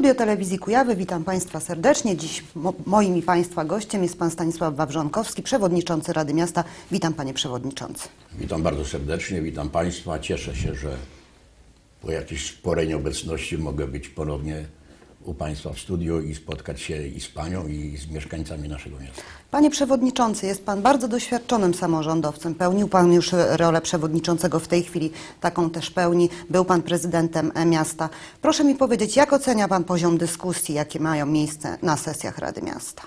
Studio Telewizji Kujawy, witam Państwa serdecznie. Dziś mo moim i Państwa gościem jest Pan Stanisław Wawrzonkowski, Przewodniczący Rady Miasta. Witam Panie Przewodniczący. Witam bardzo serdecznie, witam Państwa. Cieszę się, że po jakiejś sporej nieobecności mogę być ponownie u Państwa w studio i spotkać się i z Panią, i z mieszkańcami naszego miasta. Panie Przewodniczący, jest Pan bardzo doświadczonym samorządowcem. Pełnił Pan już rolę Przewodniczącego, w tej chwili taką też pełni. Był Pan prezydentem miasta. Proszę mi powiedzieć, jak ocenia Pan poziom dyskusji, jakie mają miejsce na sesjach Rady Miasta?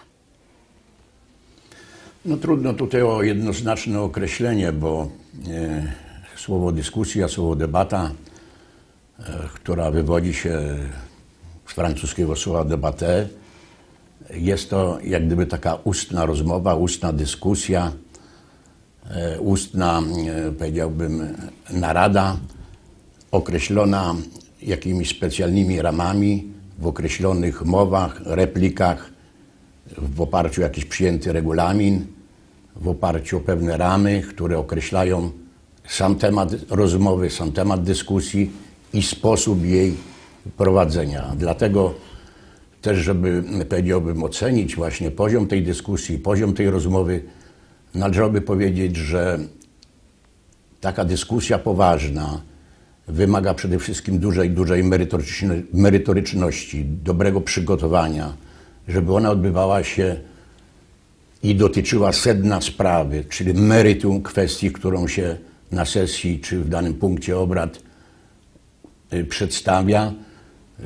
No trudno tutaj o jednoznaczne określenie, bo e, słowo dyskusja, słowo debata, e, która wywodzi się z francuskiego słowa debate, jest to jak gdyby taka ustna rozmowa, ustna dyskusja, e, ustna, e, powiedziałbym, narada określona jakimiś specjalnymi ramami, w określonych mowach, replikach, w oparciu o jakiś przyjęty regulamin, w oparciu o pewne ramy, które określają sam temat rozmowy, sam temat dyskusji i sposób jej prowadzenia. Dlatego też, żeby, powiedziałbym, ocenić właśnie poziom tej dyskusji, poziom tej rozmowy, należałoby powiedzieć, że taka dyskusja poważna wymaga przede wszystkim dużej, dużej merytoryczności, dobrego przygotowania, żeby ona odbywała się i dotyczyła sedna sprawy, czyli meritum kwestii, którą się na sesji czy w danym punkcie obrad y, przedstawia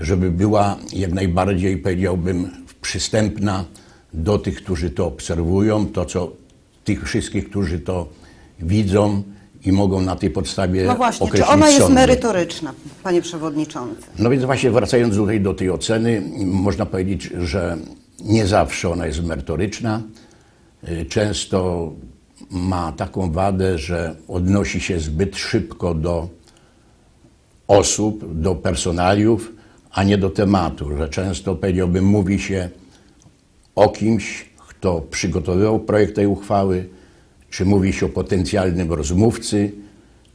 żeby była jak najbardziej, powiedziałbym, przystępna do tych, którzy to obserwują, to co tych wszystkich, którzy to widzą i mogą na tej podstawie No właśnie, czy ona jest sądy. merytoryczna, Panie Przewodniczący? No więc właśnie wracając tutaj do tej oceny, można powiedzieć, że nie zawsze ona jest merytoryczna. Często ma taką wadę, że odnosi się zbyt szybko do osób, do personaliów, a nie do tematu, że często powiedziałbym, mówi się o kimś, kto przygotowywał projekt tej uchwały, czy mówi się o potencjalnym rozmówcy,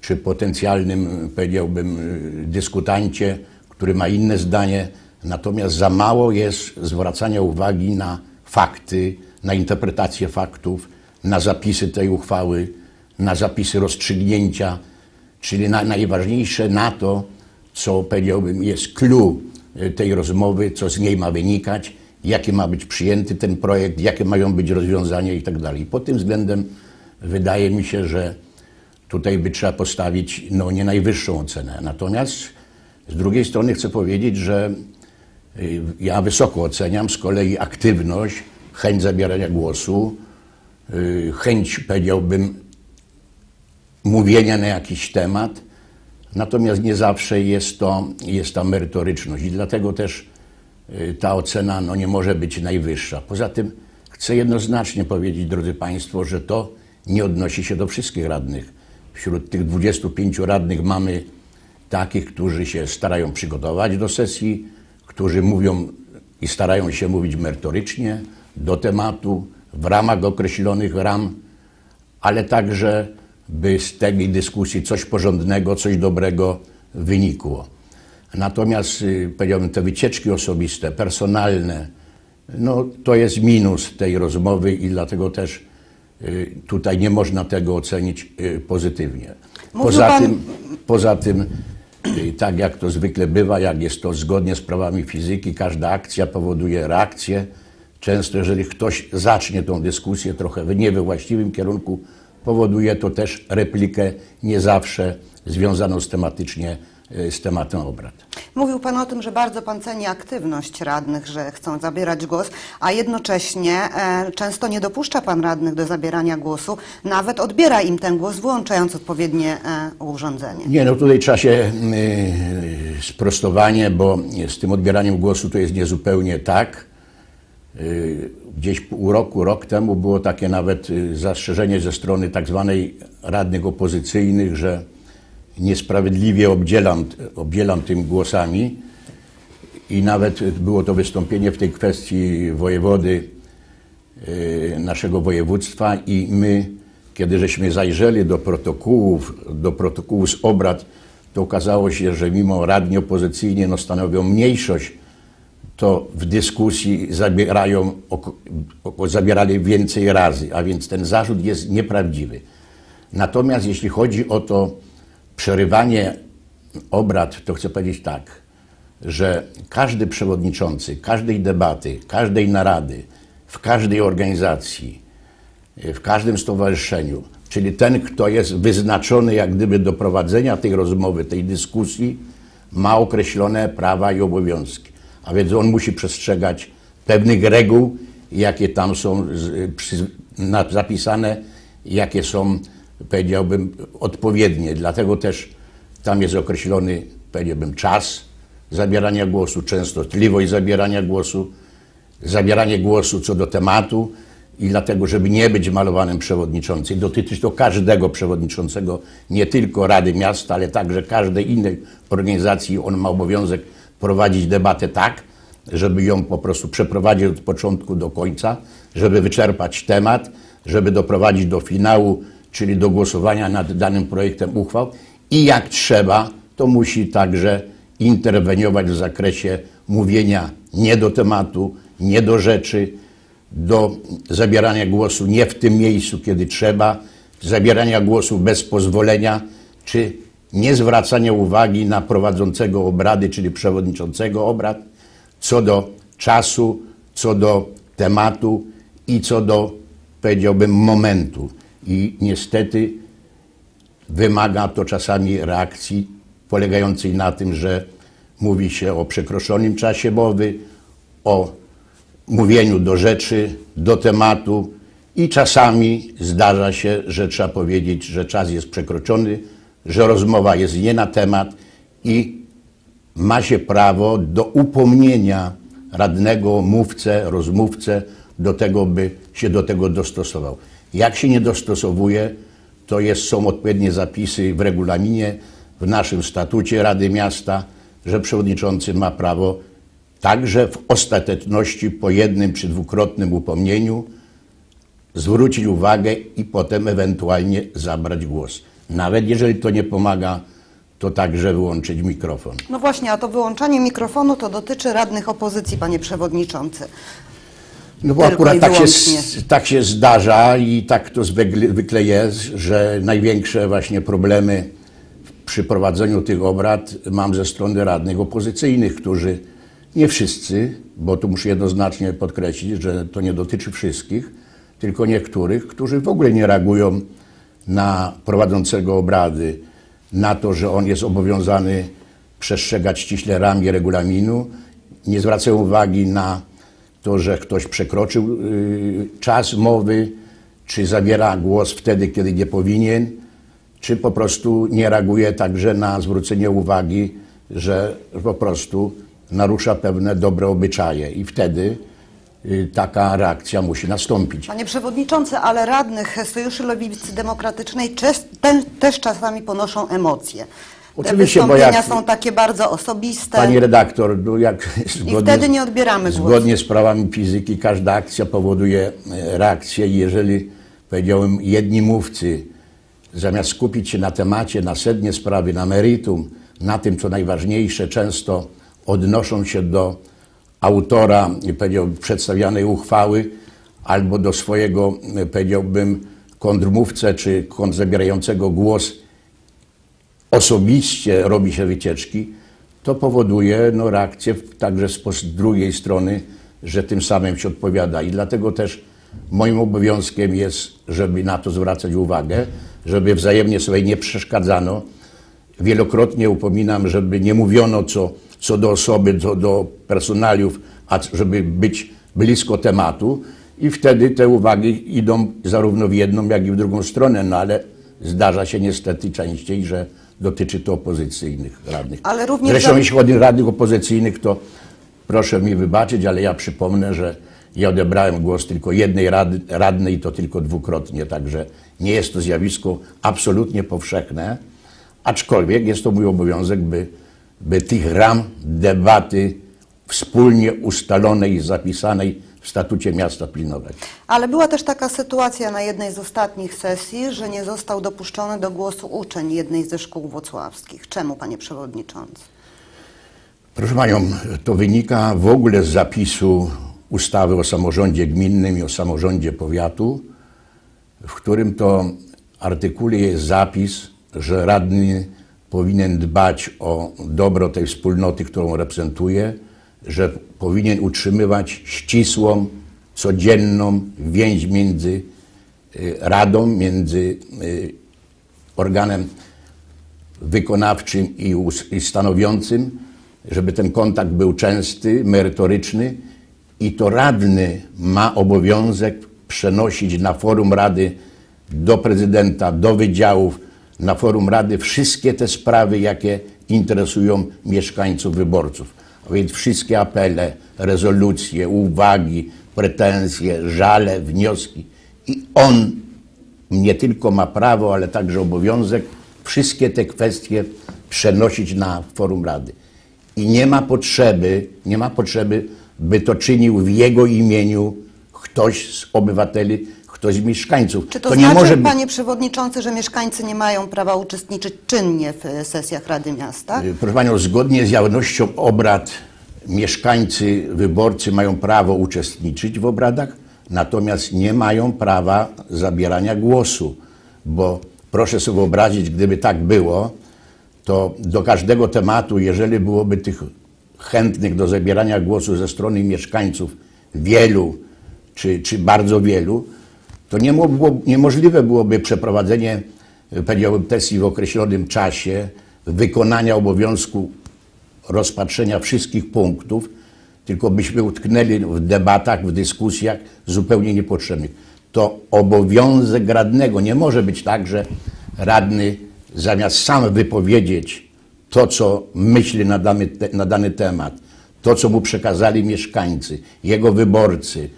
czy potencjalnym, powiedziałbym, dyskutancie, który ma inne zdanie. Natomiast za mało jest zwracania uwagi na fakty, na interpretację faktów, na zapisy tej uchwały, na zapisy rozstrzygnięcia, czyli na, najważniejsze na to, co powiedziałbym jest clue tej rozmowy, co z niej ma wynikać, jaki ma być przyjęty ten projekt, jakie mają być rozwiązania i tak. Pod tym względem wydaje mi się, że tutaj by trzeba postawić no, nie najwyższą ocenę. Natomiast z drugiej strony chcę powiedzieć, że y, ja wysoko oceniam z kolei aktywność, chęć zabierania głosu, y, chęć, powiedziałbym, mówienia na jakiś temat, Natomiast nie zawsze jest to jest ta merytoryczność i dlatego też y, ta ocena no, nie może być najwyższa. Poza tym chcę jednoznacznie powiedzieć, drodzy Państwo, że to nie odnosi się do wszystkich radnych. Wśród tych 25 radnych mamy takich, którzy się starają przygotować do sesji, którzy mówią i starają się mówić merytorycznie, do tematu, w ramach określonych ram, ale także by z tej dyskusji coś porządnego, coś dobrego wynikło. Natomiast y, powiedziałbym, te wycieczki osobiste, personalne, no to jest minus tej rozmowy i dlatego też y, tutaj nie można tego ocenić y, pozytywnie. Poza pan- tym, poza tym, tak jak to zwykle bywa, jak jest to zgodnie z prawami fizyki, każda akcja powoduje reakcję. Często, jeżeli ktoś zacznie tą dyskusję trochę w nie we właściwym kierunku, powoduje to też replikę nie zawsze związaną z tematycznie z tematem obrad. Mówił Pan o tym, że bardzo Pan ceni aktywność radnych, że chcą zabierać głos, a jednocześnie e, często nie dopuszcza Pan radnych do zabierania głosu, nawet odbiera im ten głos, wyłączając odpowiednie e, urządzenie. Nie, no tutaj trzeba się y, sprostowanie, bo z tym odbieraniem głosu to jest niezupełnie tak. Y, Gdzieś pół roku, rok temu było takie nawet y, zastrzeżenie ze strony tak zwanej radnych opozycyjnych, że niesprawiedliwie obdzielam, obdzielam tym głosami. I nawet było to wystąpienie w tej kwestii wojewody y, naszego województwa. I my, kiedy żeśmy zajrzeli do protokołów, do protokołu z obrad, to okazało się, że mimo radni opozycyjni no, stanowią mniejszość to w dyskusji zabierają, zabierali więcej razy, a więc ten zarzut jest nieprawdziwy. Natomiast jeśli chodzi o to przerywanie obrad, to chcę powiedzieć tak, że każdy przewodniczący każdej debaty, każdej narady, w każdej organizacji, w każdym stowarzyszeniu, czyli ten, kto jest wyznaczony jak gdyby do prowadzenia tej rozmowy, tej dyskusji, ma określone prawa i obowiązki. A więc on musi przestrzegać pewnych reguł, jakie tam są zapisane, jakie są, powiedziałbym, odpowiednie. Dlatego też tam jest określony, powiedziałbym, czas zabierania głosu, częstotliwość zabierania głosu, zabieranie głosu co do tematu i dlatego, żeby nie być malowanym przewodniczącym. Dotyczy to każdego przewodniczącego, nie tylko Rady Miasta, ale także każdej innej organizacji. On ma obowiązek prowadzić debatę tak, żeby ją po prostu przeprowadzić od początku do końca, żeby wyczerpać temat, żeby doprowadzić do finału, czyli do głosowania nad danym projektem uchwał. I jak trzeba, to musi także interweniować w zakresie mówienia nie do tematu, nie do rzeczy, do zabierania głosu nie w tym miejscu, kiedy trzeba, zabierania głosu bez pozwolenia, czy nie zwracania uwagi na prowadzącego obrady, czyli przewodniczącego obrad, co do czasu, co do tematu i co do, powiedziałbym, momentu. I niestety wymaga to czasami reakcji polegającej na tym, że mówi się o przekroczonym czasie mowy, o mówieniu do rzeczy, do tematu i czasami zdarza się, że trzeba powiedzieć, że czas jest przekroczony, że rozmowa jest nie na temat i ma się prawo do upomnienia radnego, mówcę, rozmówcę do tego, by się do tego dostosował. Jak się nie dostosowuje, to jest, są odpowiednie zapisy w regulaminie, w naszym statucie Rady Miasta, że przewodniczący ma prawo także w ostateczności po jednym czy dwukrotnym upomnieniu zwrócić uwagę i potem ewentualnie zabrać głos. Nawet jeżeli to nie pomaga, to także wyłączyć mikrofon. No właśnie, a to wyłączanie mikrofonu to dotyczy radnych opozycji, panie przewodniczący. No bo Tylko akurat tak się, tak się zdarza i tak to zwykle zwykle jest, że największe właśnie problemy przy prowadzeniu tych obrad mam ze strony radnych opozycyjnych, którzy nie wszyscy, bo tu muszę jednoznacznie podkreślić, że to nie dotyczy wszystkich, tylko niektórych, którzy w ogóle nie reagują na prowadzącego obrady, na to, że on jest obowiązany przestrzegać ściśle ram i regulaminu, nie zwracają uwagi na to, że ktoś przekroczył y, czas mowy, czy zabiera głos wtedy, kiedy nie powinien, czy po prostu nie reaguje także na zwrócenie uwagi, że po prostu narusza pewne dobre obyczaje. I wtedy taka reakcja musi nastąpić. Panie przewodniczący, ale radnych Sojuszu Lewicy Demokratycznej te, też czasami ponoszą emocje. Te Oczywiście, bo wystąpienia jak- są takie bardzo osobiste. Pani redaktor, no jak zgodnie, wtedy nie odbieramy głosu. Zgodnie z prawami fizyki każda akcja powoduje e, reakcję i jeżeli, powiedziałem, jedni mówcy zamiast skupić się na temacie, na sednie sprawy, na meritum, na tym, co najważniejsze, często odnoszą się do autora, przedstawianej uchwały albo do swojego, powiedziałbym, kontrmówcę czy zabierającego głos osobiście robi się wycieczki, to powoduje no, reakcję także z drugiej strony, że tym samym się odpowiada. I dlatego też moim obowiązkiem jest, żeby na to zwracać uwagę, żeby wzajemnie sobie nie przeszkadzano. Wielokrotnie upominam, żeby nie mówiono co, co do osoby, co do personaliów, a żeby być blisko tematu i wtedy te uwagi idą zarówno w jedną, jak i w drugą stronę, no ale zdarza się niestety częściej, że dotyczy to opozycyjnych radnych. Ale również Zresztą za- jeśli chodzi o radnych opozycyjnych, to proszę mi wybaczyć, ale ja przypomnę, że ja odebrałem głos tylko jednej rady, radnej, i to tylko dwukrotnie, także nie jest to zjawisko absolutnie powszechne, aczkolwiek jest to mój obowiązek, by, by tych ram debaty wspólnie ustalonej i zapisanej w statucie miasta pilnować. Ale była też taka sytuacja na jednej z ostatnich sesji, że nie został dopuszczony do głosu uczeń jednej ze szkół włocławskich. Czemu, panie przewodniczący? Proszę Panią, to wynika w ogóle z zapisu ustawy o samorządzie gminnym i o samorządzie powiatu, w którym to artykule jest zapis, że radny powinien dbać o dobro tej wspólnoty, którą reprezentuje, że powinien utrzymywać ścisłą, codzienną więź między y, radą, między y, organem wykonawczym i, stanowiącym, żeby ten kontakt był częsty, merytoryczny i to radny ma obowiązek przenosić na forum rady do prezydenta, do wydziałów, na forum rady wszystkie te sprawy, jakie interesują mieszkańców, wyborców. A więc wszystkie apele, rezolucje, uwagi, pretensje, żale, wnioski. I on nie tylko ma prawo, ale także obowiązek wszystkie te kwestie przenosić na forum Rady. I nie ma potrzeby, nie ma potrzeby, by to czynił w jego imieniu ktoś z obywateli, ktoś z mieszkańców. Czy to, nie znaczy, może panie przewodniczący, że mieszkańcy nie mają prawa uczestniczyć czynnie w e, sesjach Rady Miasta? Y, Proszę Panią, zgodnie z jawnością obrad mieszkańcy, wyborcy mają prawo uczestniczyć w obradach, natomiast nie mają prawa zabierania głosu, bo proszę sobie wyobrazić, gdyby tak było, to do każdego tematu, jeżeli byłoby tych chętnych do zabierania głosu ze strony mieszkańców wielu czy, czy bardzo wielu, to nie niemożliwe byłoby przeprowadzenie, e, powiedziałbym, sesji w określonym czasie, wykonania obowiązku rozpatrzenia wszystkich punktów, tylko byśmy utknęli w debatach, w dyskusjach zupełnie niepotrzebnych. To obowiązek radnego. Nie może być tak, że radny zamiast sam wypowiedzieć to, co myśli na dany, na dany temat, to, co mu przekazali mieszkańcy, jego wyborcy,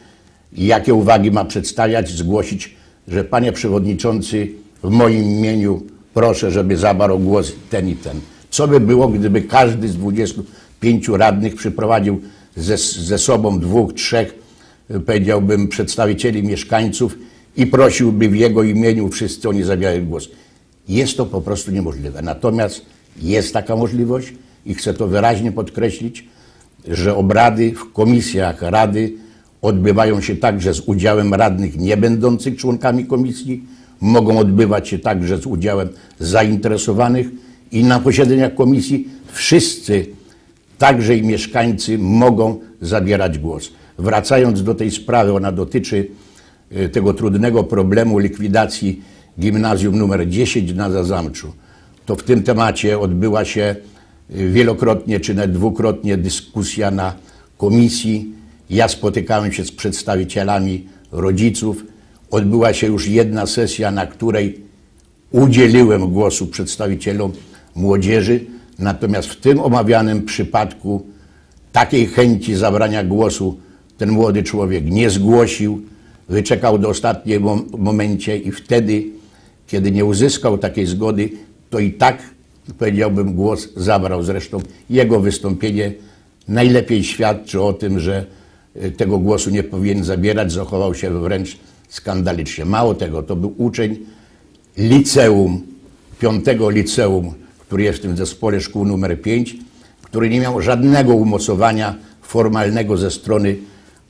i jakie uwagi ma przedstawiać, zgłosić, że panie przewodniczący, w moim imieniu proszę, żeby zabrał głos ten i ten. Co by było, gdyby każdy z 25 radnych przyprowadził ze, ze sobą dwóch, trzech, y, powiedziałbym, przedstawicieli mieszkańców i prosiłby w jego imieniu wszyscy oni zabierają głos. Jest to po prostu niemożliwe. Natomiast jest taka możliwość i chcę to wyraźnie podkreślić, że obrady w komisjach Rady odbywają się także z udziałem radnych nie będących członkami komisji, mogą odbywać się także z udziałem zainteresowanych i na posiedzeniach komisji wszyscy, także i mieszkańcy, mogą zabierać głos. Wracając do tej sprawy, ona dotyczy y, tego trudnego problemu likwidacji gimnazjum numer 10 na Zazamczu. To w tym temacie odbyła się y, wielokrotnie, czy nawet dwukrotnie dyskusja na komisji. Ja spotykałem się z przedstawicielami rodziców. Odbyła się już jedna sesja, na której udzieliłem głosu przedstawicielom młodzieży, natomiast w tym omawianym przypadku takiej chęci zabrania głosu ten młody człowiek nie zgłosił, wyczekał do ostatniego mom- momencie i wtedy, kiedy nie uzyskał takiej zgody, to i tak, powiedziałbym, głos zabrał. Zresztą jego wystąpienie najlepiej świadczy o tym, że tego głosu nie powinien zabierać, zachował się wręcz skandalicznie. Mało tego, to był uczeń liceum, piątego liceum, który jest w tym zespole szkół numer 5, który nie miał żadnego umocowania formalnego ze strony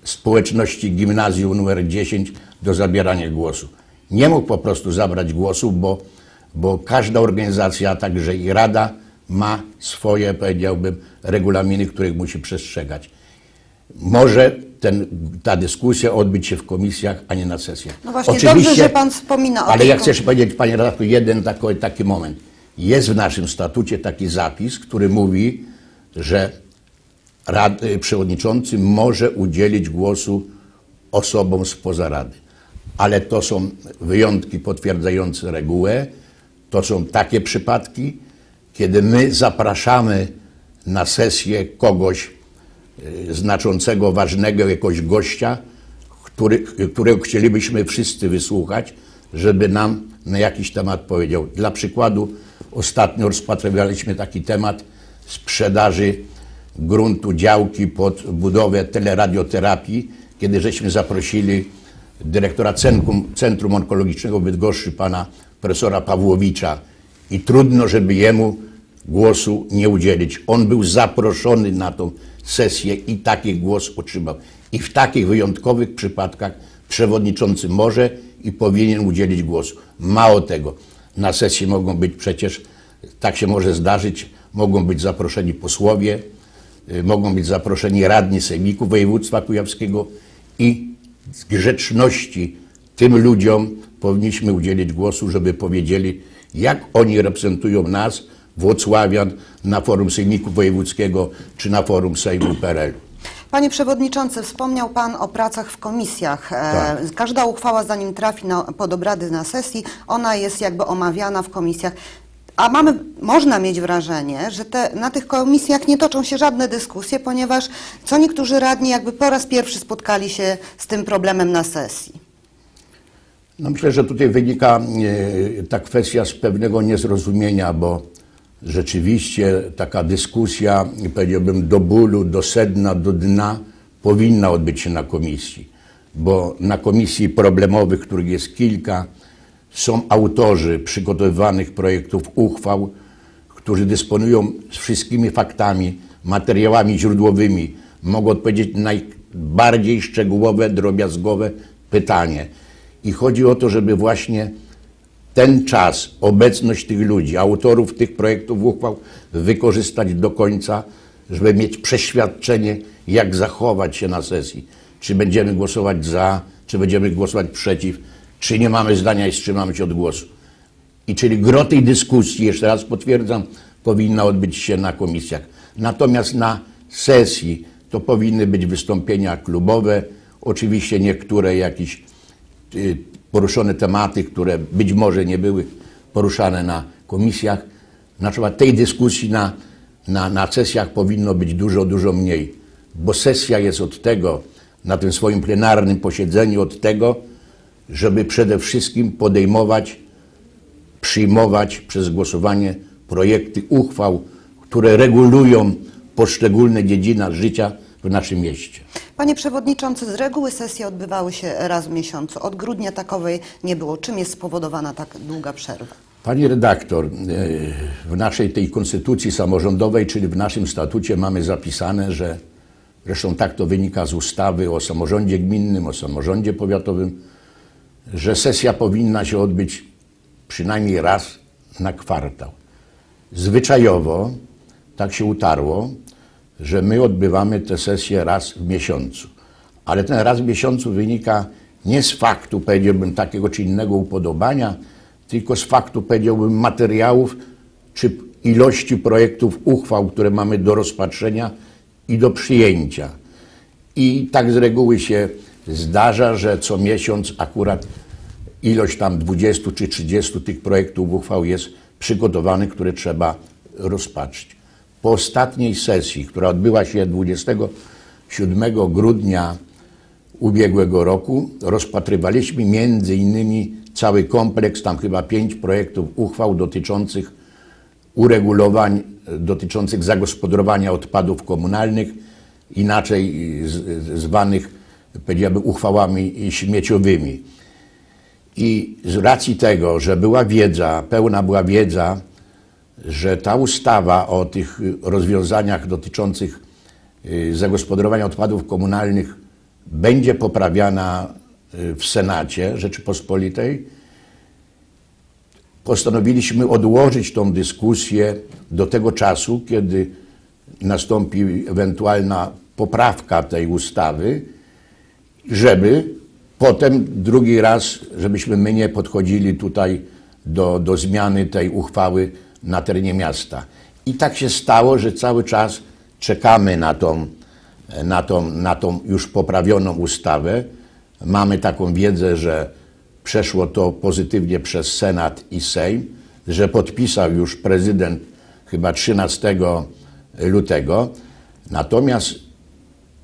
społeczności gimnazjum numer 10 do zabierania głosu. Nie mógł po prostu zabrać głosu, bo, bo każda organizacja, a także i rada ma swoje, powiedziałbym, regulaminy, których musi przestrzegać. Może ten, ta dyskusja odbyć się w komisjach, a nie na sesjach. No właśnie, dobrze, że pan wspomina o Ale ja chcę powiedzieć, panie redaktor, jeden taki, taki moment. Jest w naszym statucie taki zapis, który mówi, że rad, przewodniczący może udzielić głosu osobom spoza rady. Ale to są wyjątki potwierdzające regułę. To są takie przypadki, kiedy my zapraszamy na sesję kogoś znaczącego, ważnego, jakiegoś gościa, który, którego chcielibyśmy wszyscy wysłuchać, żeby nam na jakiś temat powiedział. Dla przykładu, ostatnio rozpatrywaliśmy taki temat sprzedaży gruntu, działki pod budowę teleradioterapii, kiedy żeśmy zaprosili dyrektora Centrum, Centrum Onkologicznego w Bydgoszczy, pana profesora Pawłowicza i trudno, żeby jemu głosu nie udzielić. On był zaproszony na tą sesję i taki głos otrzymał. I w takich wyjątkowych przypadkach przewodniczący może i powinien udzielić głosu. Mało tego, na sesji mogą być przecież, tak się może zdarzyć, mogą być zaproszeni posłowie, y, mogą być zaproszeni radni sejmiku województwa kujawskiego i z grzeczności tym ludziom powinniśmy udzielić głosu, żeby powiedzieli, jak oni reprezentują nas, Włocławian, na forum Sejmiku Wojewódzkiego czy na forum Sejmu PRL. Panie Przewodniczący, wspomniał Pan o pracach w komisjach. E, Tak. Każda uchwała, zanim trafi na, pod obrady na sesji, ona jest jakby omawiana w komisjach. A mamy, można mieć wrażenie, że te, na tych komisjach nie toczą się żadne dyskusje, ponieważ co niektórzy radni jakby po raz pierwszy spotkali się z tym problemem na sesji. No myślę, że tutaj wynika e, ta kwestia z pewnego niezrozumienia, bo rzeczywiście taka dyskusja, powiedziałbym, do bólu, do sedna, do dna powinna odbyć się na komisji, bo na komisji problemowych, których jest kilka, są autorzy przygotowywanych projektów uchwał, którzy dysponują wszystkimi faktami, materiałami źródłowymi, mogą odpowiedzieć na najbardziej szczegółowe, drobiazgowe pytanie. I chodzi o to, żeby właśnie ten czas, obecność tych ludzi, autorów tych projektów uchwał wykorzystać do końca, żeby mieć przeświadczenie, jak zachować się na sesji. Czy będziemy głosować za, czy będziemy głosować przeciw, czy nie mamy zdania i wstrzymamy się od głosu. I czyli gro tej dyskusji, jeszcze raz potwierdzam, powinna odbyć się na komisjach. Natomiast na sesji to powinny być wystąpienia klubowe, oczywiście niektóre jakieś y, poruszone tematy, które być może nie były poruszane na komisjach. Na przykład tej dyskusji na, na, na sesjach powinno być dużo, dużo mniej, bo sesja jest od tego, na tym swoim plenarnym posiedzeniu, od tego, żeby przede wszystkim podejmować, przyjmować przez głosowanie projekty uchwał, które regulują poszczególne dziedziny życia w naszym mieście. Panie Przewodniczący, z reguły sesje odbywały się raz w miesiącu. Od grudnia takowej nie było. Czym jest spowodowana tak długa przerwa? Pani redaktor, e, w naszej tej konstytucji samorządowej, czyli w naszym statucie mamy zapisane, że zresztą tak to wynika z ustawy o samorządzie gminnym, o samorządzie powiatowym, że sesja powinna się odbyć przynajmniej raz na kwartał. Zwyczajowo tak się utarło, że my odbywamy tę sesję raz w miesiącu. Ale ten raz w miesiącu wynika nie z faktu, powiedziałbym, takiego czy innego upodobania, tylko z faktu, powiedziałbym, materiałów czy ilości projektów uchwał, które mamy do rozpatrzenia i do przyjęcia. I tak z reguły się zdarza, że co miesiąc akurat ilość tam 20 czy 30 tych projektów uchwał jest przygotowanych, które trzeba rozpatrzyć. Po ostatniej sesji, która odbyła się 27 grudnia ubiegłego roku, rozpatrywaliśmy między innymi cały kompleks, tam chyba pięć projektów uchwał dotyczących uregulowań dotyczących zagospodarowania odpadów komunalnych, inaczej zwanych, powiedziałbym, uchwałami śmieciowymi. I z racji tego, że była wiedza, pełna była wiedza, że ta ustawa o tych rozwiązaniach dotyczących y, zagospodarowania odpadów komunalnych będzie poprawiana y, w Senacie Rzeczypospolitej, postanowiliśmy odłożyć tą dyskusję do tego czasu, kiedy nastąpi ewentualna poprawka tej ustawy, żeby potem drugi raz, żebyśmy my nie podchodzili tutaj do, do zmiany tej uchwały na terenie miasta. I tak się stało, że cały czas czekamy na tą, na tą, na tą już poprawioną ustawę. Mamy taką wiedzę, że przeszło to pozytywnie przez Senat i Sejm, że podpisał już prezydent chyba 13 lutego. Natomiast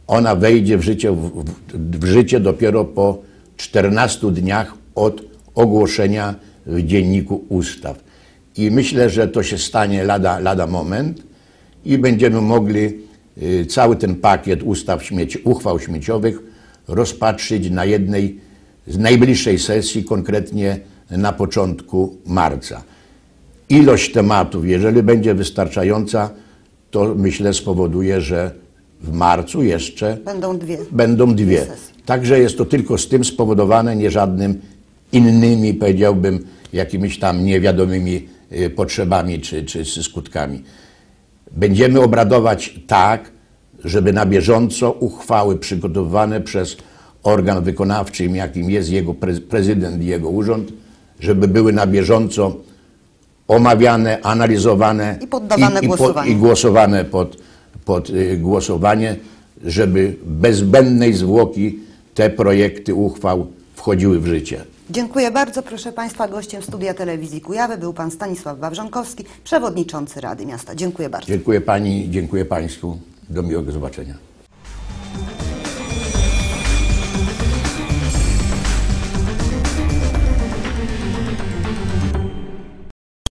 ona wejdzie w życie, w, w, życie dopiero po 14 dniach od ogłoszenia w Dzienniku Ustaw. I myślę, że to się stanie lada, lada moment i będziemy mogli y, cały ten pakiet ustaw śmieci, uchwał śmieciowych rozpatrzyć na jednej z najbliższej sesji, konkretnie na początku marca. ilość tematów, jeżeli będzie wystarczająca, to myślę spowoduje, że w marcu jeszcze Będą dwie. będą dwie. Także jest to tylko z tym spowodowane, nie żadnym innymi, powiedziałbym, jakimiś tam niewiadomymi potrzebami czy, czy skutkami. Będziemy obradować tak, żeby na bieżąco uchwały przygotowywane przez organ wykonawczy, jakim jest jego pre- prezydent i jego urząd, żeby były na bieżąco omawiane, analizowane I poddawane i, po- głosowaniu. i głosowane pod, pod y, głosowanie, żeby bez zbędnej zwłoki te projekty uchwał wchodziły w życie. Dziękuję bardzo. Proszę Państwa, gościem Studia Telewizji Kujawy był Pan Stanisław Wawrzonkowski, Przewodniczący Rady Miasta. Dziękuję bardzo. Dziękuję Pani, dziękuję Państwu. Do miłego zobaczenia.